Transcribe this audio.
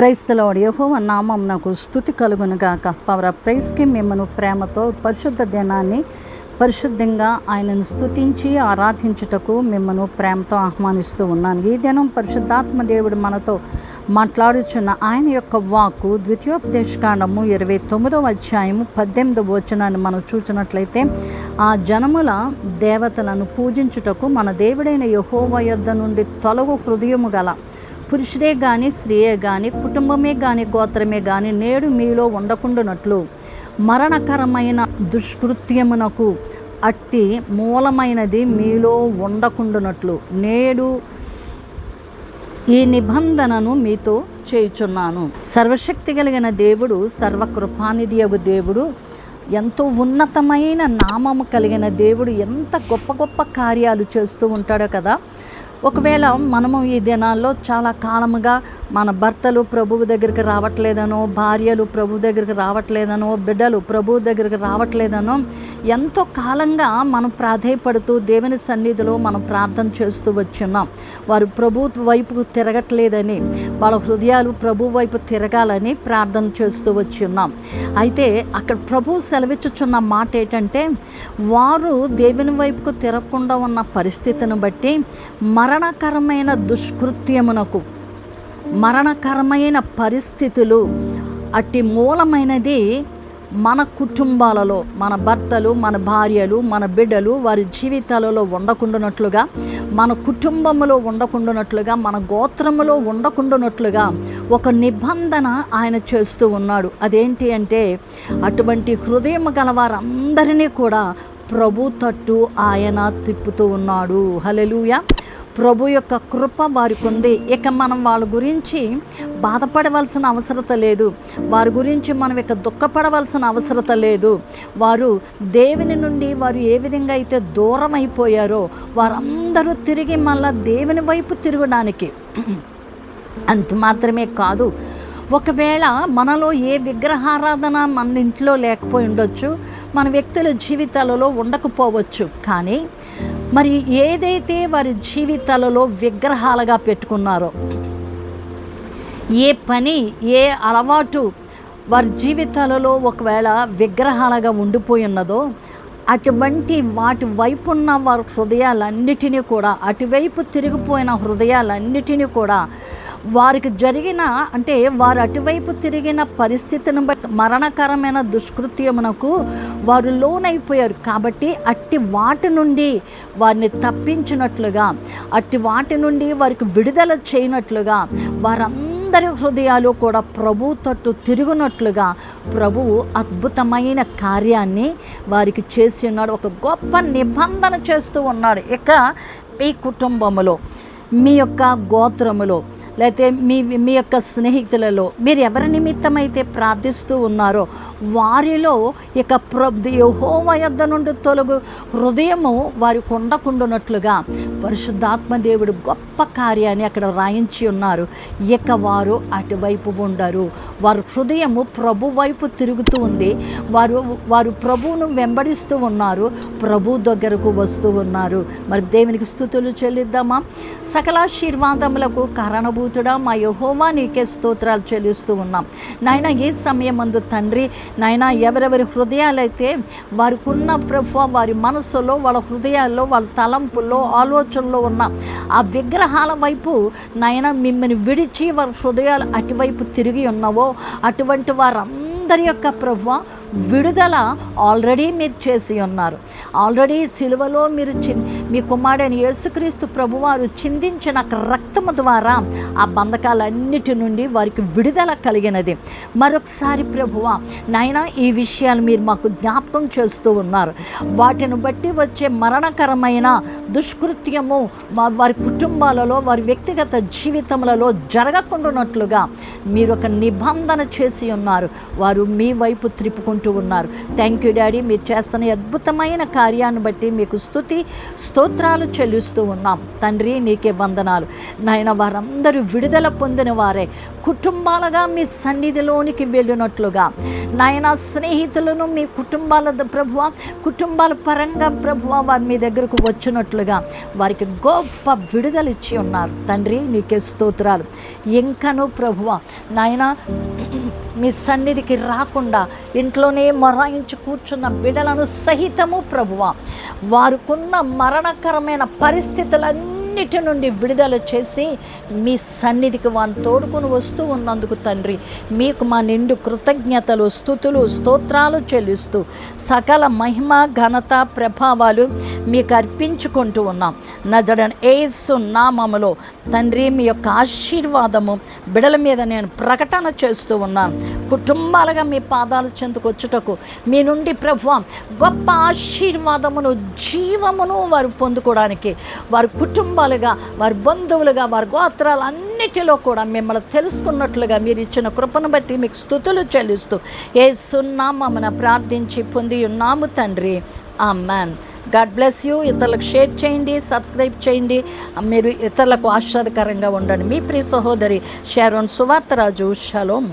ప్రైస్తలోడు యహోవ నామం నాకు స్థుతి కలుగునుగాక పవర్ ప్రైస్కి మిమ్మను ప్రేమతో పరిశుద్ధ దినాన్ని పరిశుద్ధంగా ఆయనను స్థుతించి ఆరాధించుటకు మిమ్మను ప్రేమతో ఆహ్వానిస్తూ ఉన్నాను. ఈ దినం పరిశుద్ధాత్మ దేవుడు మనతో మాట్లాడుచున్న ఆయన యొక్క వాక్కు ద్వితీయోపదేశకాండము ఇరవై తొమ్మిదవ అధ్యాయము పద్దెనిమిదవ వచనాన్ని మనం చూచినట్లయితే ఆ జనముల దేవతలను పూజించుటకు మన దేవుడైన యహోవ యొద్ద నుండి తొలగు హృదయము గల పురుషుడే కానీ స్త్రీయే కానీ కుటుంబమే కానీ గోత్రమే కానీ నేడు మీలో ఉండకుండానట్లు మరణకరమైన దుష్కృత్యమునకు అట్టి మూలమైనది మీలో ఉండకుండునట్లు నేడు ఈ నిబంధనను మీతో చేయుచున్నాను. సర్వశక్తి కలిగిన దేవుడు సర్వకృపానిధియగు దేవుడు ఎంతో ఉన్నతమైన నామము కలిగిన దేవుడు ఎంత గొప్ప గొప్ప కార్యాలు చేస్తూ ఉంటాడో కదా ఒకవేళ మనము ఈ దినాల్లో చాలా కాలముగా మన భర్తలు ప్రభువు దగ్గరికి రావట్లేదనో భార్యలు ప్రభు దగ్గరికి రావట్లేదనో బిడ్డలు ప్రభు దగ్గరికి రావట్లేదనో ఎంతో కాలంగా మనం ప్రాధేయపడుతూ దేవుని సన్నిధిలో మనం ప్రార్థన చేస్తూ వచ్చున్నాం వారు ప్రభు వైపుకు తిరగట్లేదని వాళ్ళ హృదయాలు ప్రభు వైపు తిరగాలని ప్రార్థన చేస్తూ వచ్చున్నాం అయితే అక్కడ ప్రభు సెలవిచ్చుచున్న మాట ఏంటంటే వారు దేవుని వైపుకు తిరగకుండా ఉన్న పరిస్థితిని బట్టి మరణకరమైన దుష్కృత్యమునకు మరణకరమైన పరిస్థితులు అట్టి మూలమైనది మన కుటుంబాలలో మన భర్తలు మన భార్యలు మన బిడ్డలు వారి జీవితాలలో ఉండకుండానట్లుగా మన కుటుంబంలో ఉండకుండానట్లుగా మన గోత్రములో ఉండకుండానట్లుగా ఒక నిబంధన ఆయన చేస్తూ ఉన్నాడు. అదేంటి అంటే అటువంటి హృదయం గల వారందరినీ కూడా ప్రభు తట్టు ఆయన తిప్పుతూ ఉన్నాడు. హలెలుయా ప్రభు యొక్క కృప వారికి ఉంది ఇక మనం వాళ్ళ గురించి బాధపడవలసిన అవసరత లేదు. వారి గురించి మనం ఇక దుఃఖపడవలసిన అవసరత లేదు. వారు దేవుని నుండి వారు ఏ విధంగా అయితే దూరం అయిపోయారో వారందరూ తిరిగి మళ్ళా దేవుని వైపు తిరగడానికి అంత మాత్రమే కాదు. ఒకవేళ మనలో ఏ విగ్రహారాధన మన ఇంట్లో లేకపోయి ఉండొచ్చు మన వ్యక్తుల జీవితాలలో ఉండకపోవచ్చు. కానీ మరి ఏదైతే వారి జీవితాలలో విగ్రహాలుగా పెట్టుకున్నారో ఏ పని ఏ అలవాటు వారి జీవితాలలో ఒకవేళ విగ్రహాలుగా ఉండిపోయి ఉన్నదో అటువంటి వాటి వైపు ఉన్న వారి హృదయాలన్నిటినీ కూడా అటువైపు తిరిగిపోయిన హృదయాలన్నిటినీ కూడా వారికి జరిగిన అంటే వారు అటువైపు తిరిగిన పరిస్థితిని బట్టి మరణకరమైన దుష్కృత్యమునకు వారు లోనైపోయారు. కాబట్టి అట్టి వాటి నుండి వారిని తప్పించినట్లుగా అట్టి వాటి నుండి వారికి విడుదల చేయనట్లుగా వారందరి హృదయాలు కూడా ప్రభు తట్టు తిరుగునట్లుగా ప్రభువు అద్భుతమైన కార్యాన్ని వారికి చేసి ఉన్నాడు. ఒక గొప్ప నిబంధన చేస్తూ ఉన్నాడు. ఇక మీ కుటుంబములో మీ యొక్క గోత్రములో లేకపోతే మీ మీ యొక్క స్నేహితులలో మీరు ఎవరి నిమిత్తమైతే ప్రార్థిస్తూ ఉన్నారో వారిలో ఇక ప్ర యహోవ యొద్ద నుండి తొలగు హృదయము వారి కొండకుండునట్లుగా పరిశుద్ధాత్మ దేవుడు గొప్ప కార్యాన్ని అక్కడ రాయించి ఉన్నారు. ఇక వారు అటువైపు ఉండరు. వారు హృదయము ప్రభు వైపు తిరుగుతూ ఉంది. వారు వారు ప్రభువును వెంబడిస్తూ ఉన్నారు. ప్రభు దగ్గరకు వస్తూ ఉన్నారు. మరి దేవునికి స్థుతులు చెల్లిద్దామా? సకలాశీర్వాదములకు కారణభూతుడా మా యహోవా నీకే స్తోత్రాలు చెల్లిస్తూ ఉన్నాం. నాయన ఏ సమయమందు తండ్రి నాయన ఎవరెవరి హృదయాలైతే వారికి ఉన్న ప్రభు వారి మనసులో వాళ్ళ హృదయాల్లో వాళ్ళ తలంపుల్లో ఆలోచనలో ఉన్న ఆ విగ్రహాల వైపు నాయన మిమ్మల్ని విడిచి వారి హృదయాలు అటువైపు తిరిగి ఉన్నవో అటువంటి వారందరి యొక్క ప్రభు విడుదల ఆల్రెడీ మీరు చేసి ఉన్నారు. ఆల్రెడీ సిలువలో మీరు చి మీ కుమారుడైన యేసుక్రీస్తు ప్రభువారు చిందించిన రక్తము ద్వారా ఆ బంధకాలన్నిటి నుండి వారికి విడుదల కలిగినది. మరొకసారి ప్రభువ నాయన ఈ విషయాలు మీరు మాకు జ్ఞాపకం చేస్తూ ఉన్నారు. వాటిని బట్టి వచ్చే మరణకరమైన దుష్కృత్యము వారి కుటుంబాలలో వారి వ్యక్తిగత జీవితములలో జరగకుండానట్లుగా మీరు ఒక నిబంధన చేసి ఉన్నారు. వారు మీ వైపు త్రిప్పుకుంటూ ఉంటూ ఉన్నారు. థ్యాంక్ యూ డాడీ మీరు చేస్తున్న అద్భుతమైన కార్యాన్ని బట్టి మీకు స్థుతి స్తోత్రాలు చెల్లిస్తూ ఉన్నాం. తండ్రి నీకే వందనాలు. నాయన వారందరూ విడుదల పొందిన వారే. కుటుంబాలుగా మీ సన్నిధిలోనికి వెళ్ళినట్లుగా. నాయన స్నేహితులను మీ కుటుంబాల ప్రభువ కుటుంబాల పరంగా ప్రభువ వారి మీ దగ్గరకు వచ్చినట్లుగా. వారికి గొప్ప విడుదల ఇచ్చి ఉన్నారు. తండ్రి నీకే స్తోత్రాలు. ఇంకను ప్రభువ నాయన మీ సన్నిధికి రాకుండా ఇంట్లో ఇంట్లోనే మొరాయించి కూర్చున్న బిడలను సహితము ప్రభువ. వారికున్న మరణకరమైన పరిస్థితులన్నీ అన్నిటి నుండి విడుదల చేసి మీ సన్నిధికి వారిని తోడుకొని వస్తూ ఉన్నందుకు తండ్రి మీకు మా నిండు కృతజ్ఞతలు స్థుతులు స్తోత్రాలు చెల్లిస్తూ సకల మహిమ ఘనత ప్రభావాలు మీకు అర్పించుకుంటూ ఉన్నాం. నజడన్ ఏసు నామములో తండ్రి మీ యొక్క ఆశీర్వాదము బిడల మీద నేను ప్రకటన చేస్తూ ఉన్నాను. కుటుంబాలుగా మీ పాదాలు చెందుకొచ్చుటకు మీ నుండి ప్రభు గొప్ప ఆశీర్వాదమును జీవమును వారు పొందుకోవడానికి వారి కుటుంబ కుటుంబాలుగా వారి బంధువులుగా వారి గోత్రాలు అన్నిటిలో కూడా మిమ్మల్ని తెలుసుకున్నట్లుగా మీరు ఇచ్చిన కృపను బట్టి మీకు స్థుతులు చెల్లిస్తూ ఏ సున్నామన ప్రార్థించి పొంది ఉన్నాము తండ్రి. Amen God bless you. ఇతరులకు షేర్ చేయండి సబ్స్క్రైబ్ చేయండి. మీరు ఇతరులకు ఆశ్చర్యకరంగా ఉండండి. మీ ప్రియ సహోదరి షారోన్ సువార్తరాజు. షలోమ్